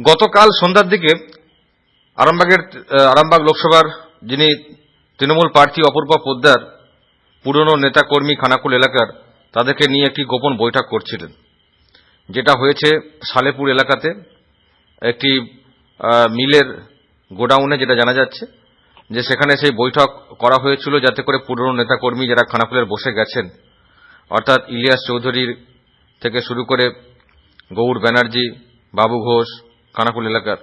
গতকাল সন্ধ্যার দিকে আরামবাগের আরামবাগ লোকসভার যিনি তৃণমূল প্রার্থী অপূর্বা পোদ্দার, পুরনো নেতাকর্মী খানাকুল এলাকার, তাদেরকে নিয়ে একটি গোপন বৈঠক করছিলেন। যেটা হয়েছে সালেপুর এলাকাতে একটি মিলের গোডাউনে যেটা জানা যাচ্ছে, যে সেখানে সেই বৈঠক করা হয়েছিল যাতে করে পুরনো নেতাকর্মী যারা খানাকুলের বসে গেছেন, অর্থাৎ ইলিয়াস চৌধুরীর থেকে শুরু করে গৌর ব্যানার্জি, বাবু ঘোষ খানাকুল এলাকার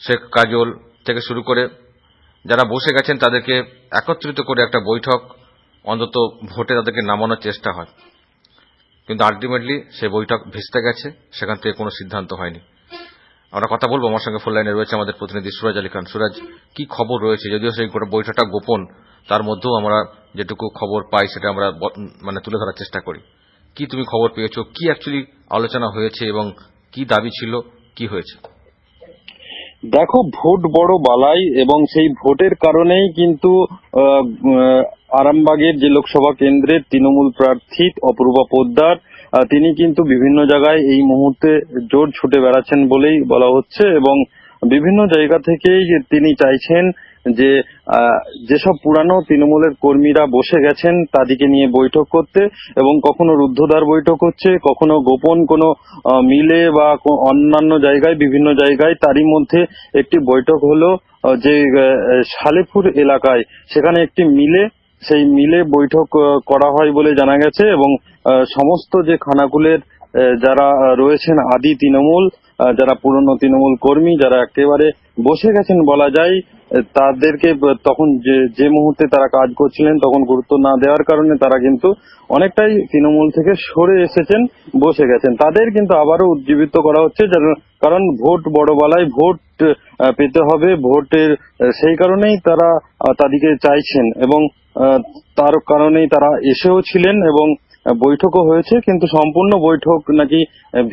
শেখ কাজল থেকে শুরু করে যারা বসে গেছেন তাদেরকে একত্রিত করে একটা বৈঠক, অন্তত ভোটে তাদেরকে নামানোর চেষ্টা হয়। কিন্তু আলটিমেটলি সে বৈঠক ভেস্তে গেছে, সেখান থেকে কোনো সিদ্ধান্ত হয়নি। আমরা কথা বলব, আমার সঙ্গে ফোন লাইনে রয়েছে আমাদের প্রতিনিধি সুরাজ আলী খান। সুরাজ, কি খবর রয়েছে? যদিও সেই গোটা বৈঠকটা গোপন, তার মধ্যেও আমরা যেটুকু খবর পাই সেটা আমরা মানে তুলে ধরার চেষ্টা করি। কি তুমি খবর পেয়েছ? কি অ্যাকচুয়ালি আলোচনা হয়েছে এবং কি দাবি ছিল? কি হয়েছে? দেখো, ভোট বড় বালাই এবং সেই ভোটের কারণেই কিন্তু আরামবাগের যে লোকসভা কেন্দ্রের তৃণমূল প্রার্থী অপূর্বা পোদ্দার তিনি কিন্তু বিভিন্ন জায়গায় এই মুহূর্তে জোর ছুটে বেড়াচ্ছেন বলেই বলা হচ্ছে এবং বিভিন্ন জায়গা থেকেই তিনি চাইছেন যে যেসব পুরানো তৃণমূলের কর্মীরা বসে গেছেন তাদেরকে নিয়ে বৈঠক করতে এবং কখনো রুদ্ধদ্বার বৈঠক হচ্ছে, কখনো গোপন কোনো মিলে বা অন্যান্য জায়গায়, বিভিন্ন জায়গায় তারই মধ্যে একটি বৈঠক হলো যে সালেপুর এলাকায় সেখানে একটি মিলে, সেই মিলে বৈঠক করা হয় বলে জানা গেছে এবং সমস্ত যে খানাকুলের যারা রয়েছেন আদি তৃণমূল যারা পুরনো তৃণমূল কর্মী, যারা একেবারে বসে গেছেন বলা যায় তাদেরকে তখন যে যে মুহূর্তে তারা কাজ করছিলেন, তখন গুরুত্ব না দেওয়ার কারণে তারা কিন্তু অনেকটাই তৃণমূল থেকে সরে এসেছেন, বসে গেছেন। তাদের কিন্তু আবারও উজ্জীবিত করা হচ্ছে কারণ ভোট বড় বালায় ভোট পেতে হবে, ভোটের সেই কারণেই তারা তাদেরকে চাইছেন এবং তার কারণেই তারা এসেও ছিলেন এবং বৈঠকও হয়েছে, কিন্তু সম্পূর্ণ বৈঠক নাকি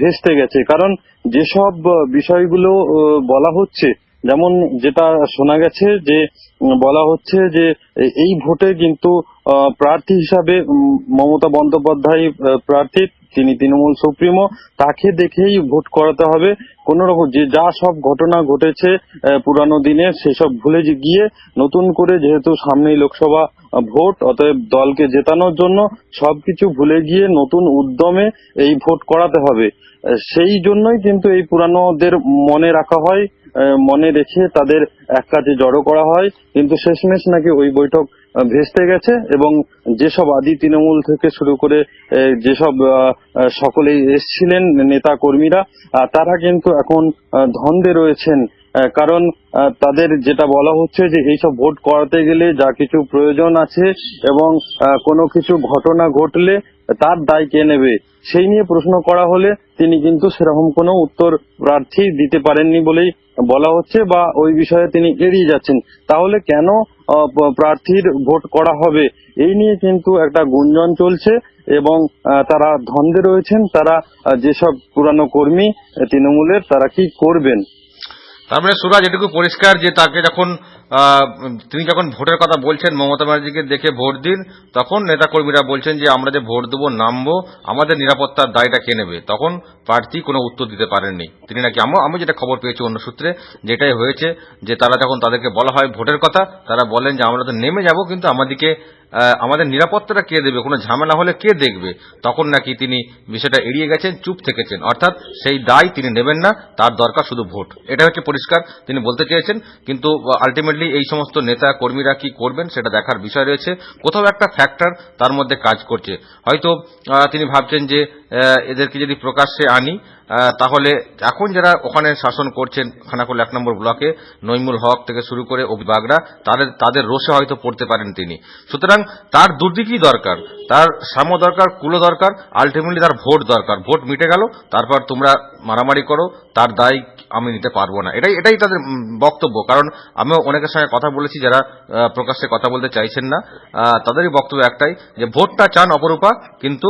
ভেস্তে গেছে। কারণ যেসব বিষয়গুলো বলা হচ্ছে যেমন যেটা শোনা গেছে যে বলা হচ্ছে যে এই ভোটে কিন্তু প্রার্থী হিসাবে মমতা বন্দ্যোপাধ্যায় প্রার্থী, তিনি তৃণমূল সুপ্রিমো, তাকে দেখেই ভোট করাতে হবে। কোন রকম যে, যা সব ঘটনা ঘটেছে পুরানো দিনে, সেসব ভুলে গিয়ে নতুন করে যেহেতু সামনেই লোকসভা ভোট, অতএব দলকে জেতানোর জন্য সবকিছু ভুলে গিয়ে নতুন উদ্যমে এই ভোট করাতে হবে। সেই জন্যই কিন্তু এই পুরানোদের মনে রাখা হয়। মনে রেখে তাদের এক কাজে জড়ো করা হয়। কিন্তু শেষমেশ নাকি ওই বৈঠক ভেস্তে গেছে এবং যেসব আদি তৃণমূল থেকে শুরু করে যেসব সকলেই এসছিলেন নেতা কর্মীরা তারা কিন্তু এখন ধন্দে রয়েছেন কারণ তাদের যেটা বলা হচ্ছে যে এইসব ভোট করাতে গেলে যা কিছু প্রয়োজন আছে এবং কোনো কিছু ঘটনা ঘটলে তার দায় কে নেবে? সেই নিয়ে প্রশ্ন করা হলে তিনি কিন্তু সেরকম কোনো উত্তর প্রার্থী দিতে পারেননি বলেই বলা হচ্ছে বা ওই বিষয়ে তিনি এড়িয়ে যাচ্ছেন। তাহলে কেন প্রার্থীর ভোট করা হবে? এই নিয়ে কিন্তু একটা গুঞ্জন চলছে এবং তারা ধন্দে রয়েছেন। তারা যেসব পুরানো কর্মী, তৃণমূলের, তারা কি করবেন? তার মানে সুরাজ এটুকু পরিষ্কার যে তাকে যখন তিনি যখন ভোটের কথা বলছেন, মমতা ব্যানার্জিকে দেখে ভোট দিন, তখন নেতাকর্মীরা বলছেন যে, আমরা যে ভোট দেবো, নামবো, আমাদের নিরাপত্তার দায়টা কে নেবে? তখন প্রার্থী কোনো উত্তর দিতে পারেননি। তিনি নাকি আমি আমি যেটা খবর পেয়েছি অন্য সূত্রে, যেটাই হয়েছে যে, তারা যখন তাদেরকে বলা হয় ভোটের কথা, তারা বলেন যে, আমরা তো নেমে যাব, কিন্তু আমাদেরকে আমাদের নিরাপত্তাটা কে দেবে? কোনো ঝামেলা হলে কে দেখবে? তখন নাকি তিনি বিষয়টা এড়িয়ে গেছেন, চুপ থেকেছেন। অর্থাৎ সেই দায় তিনি নেবেন না, তার দরকার শুধু ভোট। এটা হচ্ছে পরিষ্কার, তিনি বলতে চেয়েছেন, কিন্তু আলটিমেটলি এই সমস্ত নেতা কর্মীরা কি করবেন সেটা দেখার বিষয় রয়েছে। কোথাও একটা ফ্যাক্টর তার মধ্যে কাজ করছে। হয়তো তিনি ভাবছেন যে এদেরকে যদি প্রকাশ্যে আনি তাহলে এখন যারা ওখানে শাসন করছেন, খানাকুল এক নম্বর ব্লকে, নইমুল হক থেকে শুরু করে অভিভাগরা তাদের তাদের রোষে হয়তো পড়তে পারেন তিনি। সুতরাং তার দুর্দিকই দরকার? তার সাম্য দরকার, কুলো দরকার আলটিমেটলি তার ভোট দরকার। ভোট মিটে গেল, তারপর তোমরা মারামারি করো, তার দায় আমি নিতে পারব না। এটাই এটাই তাদের বক্তব্য। কারণ আমিও অনেকের সঙ্গে কথা বলেছি যারা প্রকাশ্যে কথা বলতে চাইছেন না। তাদেরই বক্তব্য একটাই, যে ভোটটা চান অপরূপা, কিন্তু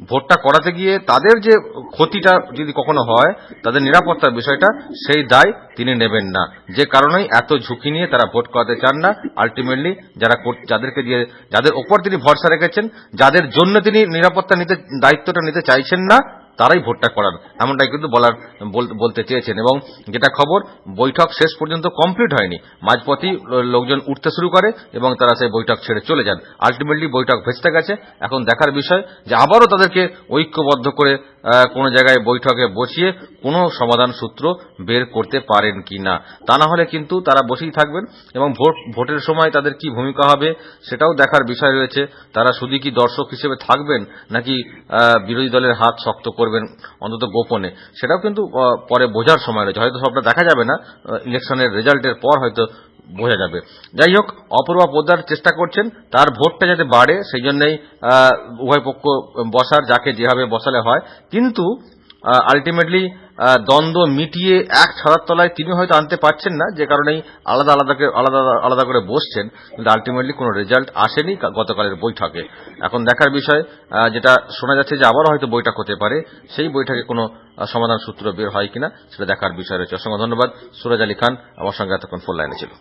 ভোটটা করাতে গিয়ে তাদের যে ক্ষতিটা যদি কখনো হয়, তাদের নিরাপত্তার বিষয়টা, সেই দায় তিনি নেবেন না। যে কারণেই এত ঝুঁকি নিয়ে তারা ভোট করাতে চান না। আলটিমেটলি যারা যাদেরকে দিয়ে যাদের ওপর তিনি ভরসা রেখেছেন, যাদের জন্য তিনি নিরাপত্তা নিতে দায়িত্বটা নিতে চাইছেন না তারাই ভোটটা করান। এমনটাই কিন্তু বলার, বল- বলতে চেয়েছেন। এবং যেটা খবর, বৈঠক শেষ পর্যন্ত কমপ্লিট হয়নি। মাঝপথেই লোকজন উঠতে শুরু করে এবং তারা সেই বৈঠক ছেড়ে চলে যান। আলটিমেটলি বৈঠক ভেস্তে গেছে। এখন দেখার বিষয় যে আবারও তাদেরকে ঐক্যবদ্ধ করে কোনো জায়গায় বৈঠকে বসিয়ে কোনো সমাধান সূত্র বের করতে পারেন কি না, তা না হলে কিন্তু তারা বসেই থাকবেন। এবং ভোট, ভোটের সময় তাদের কি ভূমিকা হবে, সেটাও দেখার বিষয় রয়েছে। তারা শুধু কি দর্শক হিসেবে থাকবেন, নাকি বিরোধী দলের হাত শক্ত করবেন অন্তত গোপনে। সেটাও কিন্তু পরে বোঝার সময় রয়েছে। হয়তো সবটা দেখা যাবে না ইলেকশনের রেজাল্টের পর হয়তো বোঝা যাবে। যাই হোক, অপূর্বা পোদ্দার চেষ্টা করছেন, তার ভোটটা যাতে বাড়ে, সেই জন্যই উভয় পক্ষ বসার, যাকে যেভাবে বসালে হয়। কিন্তু আলটিমেটলি দ্বন্দ্ব মিটিয়ে এক ছড়ার তলায় তিনি হয়তো আনতে পারছেন না, যে কারণেই আলাদা আলাদা আলাদা আলাদা করে বসছেন। কিন্তু আলটিমেটলি কোনো রেজাল্ট আসেনি গতকালের বৈঠকে। এখন দেখার বিষয় যেটা শোনা যাচ্ছে যে আবারও হয়তো বৈঠক হতে পারে, সেই বৈঠকে কোনো সমাধান সূত্র বের হয় কিনা, সেটা দেখার বিষয় রয়েছে। অসংখ্য ধন্যবাদ। সুরজ আলী খান, আমার সঙ্গে এতক্ষণ ফোন লাইনে ছিল।